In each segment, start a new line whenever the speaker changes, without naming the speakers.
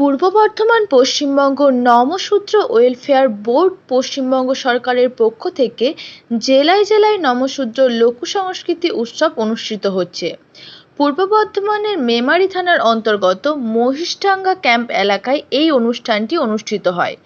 পূর্ব Bardhaman Paschimbanga Namasudra welfare board Paschimbanga সরকারের পক্ষ থেকে জেলায় জেলায় নমসূত্র লোক সংস্কৃতি উৎসব অনুষ্ঠিত হচ্ছে। পূর্ব বর্ধমানের মেমারি থানার অন্তর্গত মহিষডাঙ্গা ক্যাম্প এলাকায় এই অনুষ্ঠানটি অনুষ্ঠিত হয়।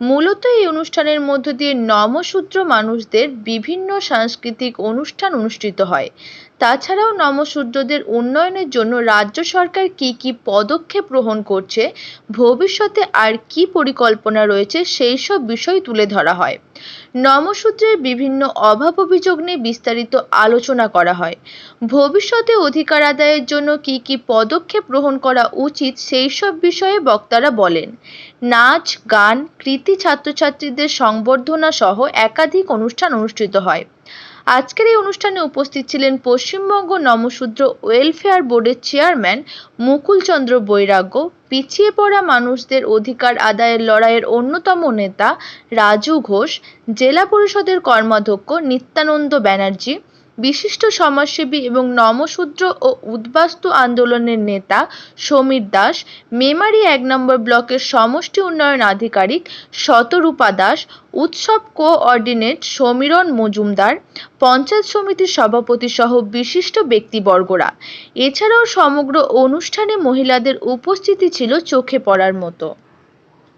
মূলত এই অনুষ্ঠানের মধ্য দিয়ে নমসূত্র মানুষদের বিভিন্ন সাংস্কৃতিক অনুষ্ঠান অনুষ্ঠিত হয়। তাছাড়াও নমসূত্রদের উন্নয়নের জন্য রাজ্য সরকার কি কি পদক্ষেপ গ্রহণ করছে, ভবিষ্যতে আর কি পরিকল্পনা রয়েছে, সেই সব বিষয় তুলে ধরা হয়। নমশূদ্রের বিভিন্ন অভাব অভিযোগ নিয়ে বিস্তারিত আলোচনা করা হয়। ভবিষ্যতে অধিকার আদায়ের জন্য কি কি পদক্ষেপ গ্রহণ করা উচিত সেই সব বিষয়ে বক্তারা বলেন, নাচ, গান, কৃতি ছাত্রছাত্রীদের সংবর্ধনা সহ একাধিক অনুষ্ঠান অনুষ্ঠিত হয়। আজকের এই অনুষ্ঠানে উপস্থিত ছিলেন পশ্চিমবঙ্গ নমশূদ্র ওয়েলফেয়ার বোর্ডের চেয়ারম্যান মুকুলচন্দ্র বৈরাগ্য, পিছিয়ে পড়া মানুষদের অধিকার আদায়ের লড়াইয়ের অন্যতম নেতা রাজু ঘোষ, জেলা পরিষদের কর্মাধ্যক্ষ নিত্যানন্দ ব্যানার্জি বিশিষ্ট সমাজসেবী এবং নমশূদ্র ও উদ্বাস্তু আন্দোলনের নেতা সমীর দাস, মেমারি এক নম্বর ব্লকের সমষ্টি উন্নয়ন আধিকারিক শতরূপা দাস, উৎসব কোঅর্ডিনেট সমীরণ মজুমদার, পঞ্চায়েত সমিতির সভাপতি সহ বিশিষ্ট ব্যক্তিবর্গরা। এছাড়াও সমগ্র অনুষ্ঠানে মহিলাদের উপস্থিতি ছিল চোখে পড়ার মতো।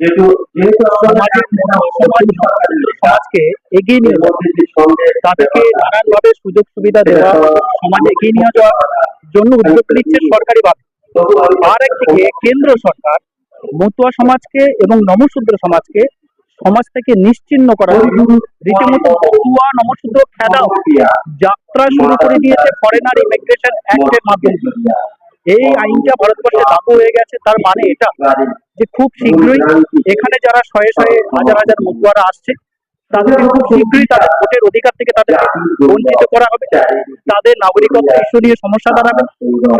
যেহেতু যেহেতু
সমাজের সমাজ সমাজকে এগিয়ে নিয়ে তাদেরকে নানানভাবে সুযোগ সুবিধা দেওয়া সমাজে এগিয়ে নিয়ে যাওয়ার জন্য উদ্যোগ নিচ্ছে সরকারি ভাবে। আর একদিকে কেন্দ্র সরকার মতুয়া সমাজকে এবং নমশূদ্র সমাজকে সমাজ থেকে নিশ্চিহ্ন করা রীতিমতো মতুয়া নমশূদ্র খেদা যাত্রা শুরু করে দিয়েছে ফরেনার ইমিগ্রেশন অ্যাক্টের মাধ্যমে। এই আইনটা ভারতবর্ষে লাগু হয়ে গেছে, তার মানে এটা যে খুব শীঘ্রই এখানে যারা শয়ে শয়ে হাজার হাজার মতুয়ারা আসছে, তাদেরকে খুব শীঘ্রই তাদের ভোটের অধিকার থেকে তাদের বঞ্চিত করা হবে। তাদের নাগরিকত্ব ইস্যু নিয়ে সমস্যা দাঁড়াবে।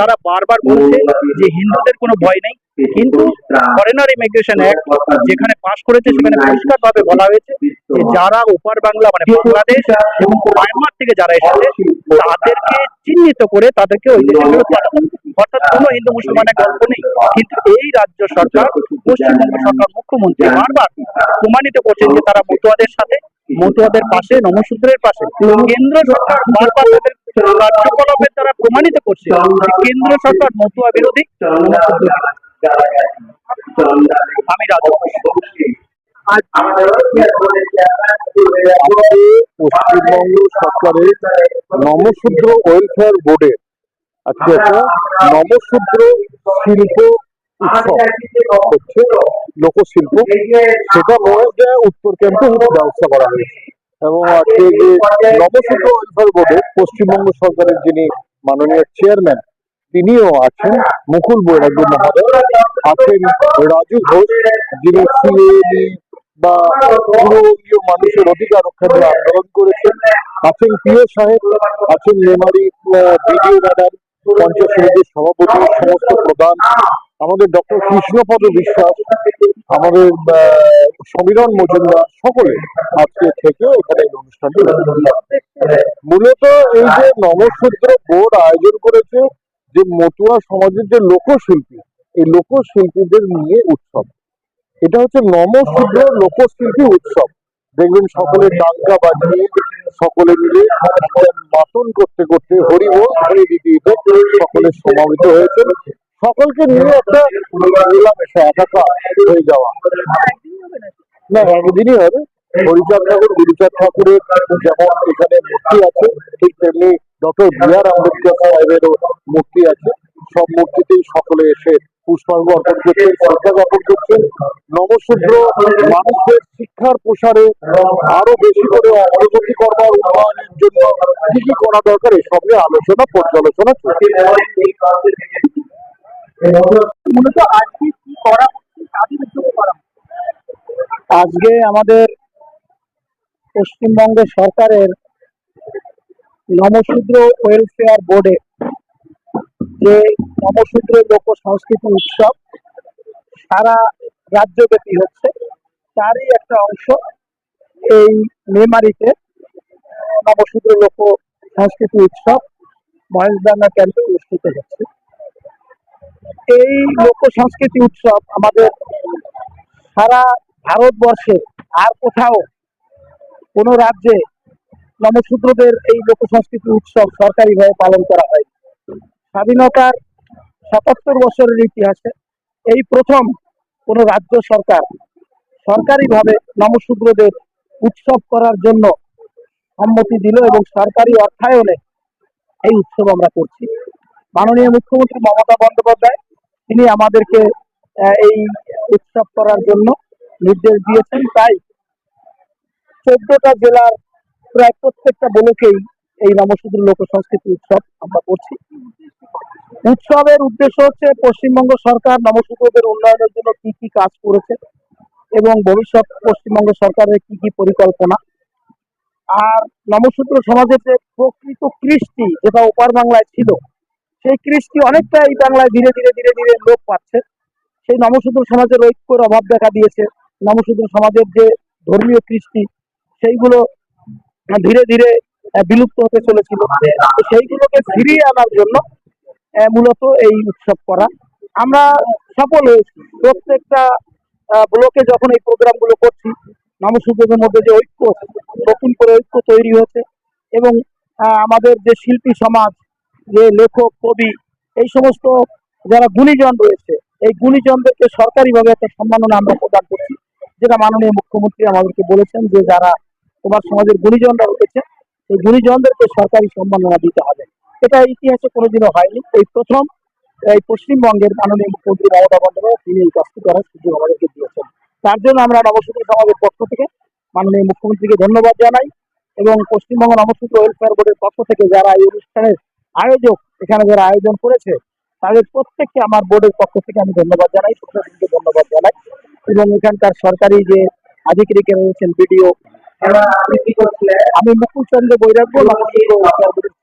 তারা বারবার বলছে যে হিন্দুদের কোনো ভয় নেই। কিন্তু ফরেনার ইমিগ্রেশন অ্যাক্ট যেখানে পাশ করেছে, সেখানে পরিষ্কার ভাবে বলা হয়েছে যে যারা ওপার বাংলা মানে বাংলাদেশ এবং মায়ানমার থেকে যারা এসেছে, তাদেরকে চিহ্নিত করে তাদেরকে ওই দেশে ফেরত পাঠানো অর্থাৎ কোনো হিন্দু মুসলমানের গল্প নেই। কিন্তু এই রাজ্য সরকার পশ্চিমবঙ্গ সরকার মুখ্যমন্ত্রী বারবার প্রমাণিত করছেন যে তারা মতুয়াদের সাথে মতুয়াদের পাশে নমশূদ্রের পাশে। কেন্দ্র সরকার বারবার তাদের কার্যকলাপের দ্বারা প্রমাণিত করছে কেন্দ্র সরকার মতুয়া বিরোধী আমি রাজু। ঘোষ।
পশ্চিমবঙ্গ সরকারের নমশূদ্র ওয়েলফেয়ার বোর্ডের আজকে একটা নমশূদ্র শিল্প উৎসব হচ্ছে লোকশিল্প। সেটা মহেশডা উত্তর ক্যাম্পে ব্যবস্থা করা হয়েছে। এবং আজকে যে নবসূত্র ওয়েলফেয়ার বোর্ডের পশ্চিমবঙ্গ সরকারের যিনি মাননীয় চেয়ারম্যান তিনিও আছেন। মুকুল বৈরাগ্য মহোদয়, আছেন রাজু ঘোষ, যিনি সিএবি বা পূর্ববঙ্গীয় মানুষের অধিকার রক্ষা নিয়ে আন্দোলন করেছেন আছেন পিও সাহেব আছেন মেমারি বিডিও ম্যাডাম, পঞ্চায়েত সমিতির সভাপতি, সমস্ত প্রধান, আমাদের ডক্টর কৃষ্ণপদ বিশ্বাস, আমাদের সমীরণ মজুমদার সকলে আজকে থেকে এখানে এই অনুষ্ঠানটি। মূলত এই যে নবসূত্র বোর্ড আয়োজন করেছে, যে মতুয়া সমাজের যে লোকশিল্পী, এই লোকশিল্পীদের নিয়ে উৎসব এটা হচ্ছে নমশূদ্র লোকশিল্পী উৎসব। দেখবেন সকলে ডাঙ্কা বাজিয়ে সকলে মিলে মাতন করতে করতে হরিবোল হরি দিতে সকলে সমাবেত হয়েছে। সকলকে নিয়ে একটা মেলামেশা, একাকার হয়ে যাওয়া। না, একদিনই হবে। হরিচাঁদ ঠাকুর, গুরুচাঁদ ঠাকুরের যেমন এখানে মূর্তি আছে, ঠিক তেমনি ডক্টর বি আর আম্বেদকর সাহেবেরও মূর্তি আছে। সব মূর্তিতেই সকলে এসে পুষ্পাঙ্গ অর্পণ করছেন শ্রদ্ধা জ্ঞাপন করছেন নবশূদ্র মানুষদের শিক্ষার প্রসারে আরও বেশি করে অগ্রগতি করবার উন্নয়নের জন্য কি কি করা দরকার এসব নিয়ে আলোচনা পর্যালোচনা চলছে
মূলত আজকে কি করা? আজকে আমাদের পশ্চিমবঙ্গ সরকারের নমশূদ্র ওয়েলফেয়ার বোর্ডে যে নমশূদ্র লোক সংস্কৃতি উৎসব, সারা রাজ্যব্যাপী হচ্ছে। তারই একটা অংশ এই মেমারিতে নমশূদ্র লোক সংস্কৃতি উৎসব মহেশডাঙ্গা ক্যাম্পে অনুষ্ঠিত হচ্ছে। এই লোক সংস্কৃতি উৎসব আমাদের সারা ভারতবর্ষে আর কোথাও কোনো রাজ্যে নমশূদ্রদের এই লোক সংস্কৃতি উৎসব সরকারিভাবে পালন করা হয় স্বাধীনতার সাতাত্তর বছরের ইতিহাসে এই প্রথম কোনো রাজ্য সরকার সরকারিভাবে নমশূদ্রদের উৎসব করার জন্য সম্মতি দিল এবং সরকারি অর্থায়নে এই উৎসব আমরা করছি। মাননীয় মুখ্যমন্ত্রী মমতা বন্দ্যোপাধ্যায়, তিনি আমাদেরকে এই উৎসব করার জন্য নির্দেশ দিয়েছেন। তাই চোদ্দটা জেলার প্রায় প্রত্যেকটা ব্লকেই এই নবশূদ্র লোক সংস্কৃতি উৎসব আমরা করছি। উৎসবের উদ্দেশ্য হচ্ছে পশ্চিমবঙ্গ সরকার নবশূদ্রদের উন্নয়নের জন্য কি কি কাজ করেছে এবং ভবিষ্যৎ পশ্চিমবঙ্গ সরকারের কি কি পরিকল্পনা। আর নবশূদ্র সমাজের যে প্রকৃত কৃষ্টি যেটা ওপার বাংলায় ছিল, সেই কৃষ্টি অনেকটা এই বাংলায় ধীরে ধীরে ধীরে ধীরে লোপ পাচ্ছে। সেই নবশূদ্র সমাজের ঐক্যর অভাব দেখা দিয়েছে। নবশূদ্র সমাজের যে ধর্মীয় কৃষ্টি, সেইগুলো ধীরে ধীরে বিলুপ্ত হতে চলেছিল। সেইগুলোকে ফিরিয়ে আনার জন্য মূলত এই উৎসব করা। আমরা সফল হয়েছি। প্রত্যেকটা ব্লকে যখন এই প্রোগ্রামগুলো করছি নবশূদ্রদের মধ্যে যে ঐক্য, নতুন করে ঐক্য তৈরি হয়েছে এবং আমাদের যে শিল্পী সমাজ, যে লেখক, কবি, এই সমস্ত যারা গুণীজন রয়েছে, এই গুণীজনদেরকে সরকারিভাবে একটা সম্মাননা আমরা প্রদান করছি, যেটা মাননীয় মুখ্যমন্ত্রী আমাদেরকে বলেছেন যে যারা তোমার সমাজের গুণীজনরা রয়েছে এই গুণীজনদেরকে সরকারি সম্মাননা দিতে হবে। এটা ইতিহাসে কোনোদিনও হয়নি। এই প্রথম এই পশ্চিমবঙ্গের মাননীয় মুখ্যমন্ত্রী মমতা বন্দ্যোপাধ্যায় তিনি এই কাজটি করার সুযোগ আমাদেরকে দিয়েছেন। তার জন্য আমরা নবসূত্র সমাজের পক্ষ থেকে মাননীয় মুখ্যমন্ত্রীকে ধন্যবাদ জানাই এবং পশ্চিমবঙ্গ নবসূত্র ওয়েলফেয়ার বোর্ডের পক্ষ থেকে যারা এই অনুষ্ঠানের আয়োজক এখানে যারা আয়োজন করেছে তাদের প্রত্যেককে আমার বোর্ডের পক্ষ থেকে আমি ধন্যবাদ জানাই প্রশাসনকে ধন্যবাদ জানাই এবং এখানকার সরকারি যে আধিকারিক রয়েছেন বিডিও আমি মুকুল চন্দ্র বৈরাগ্য নবসূত্র ওয়েলফেয়ার বোর্ডের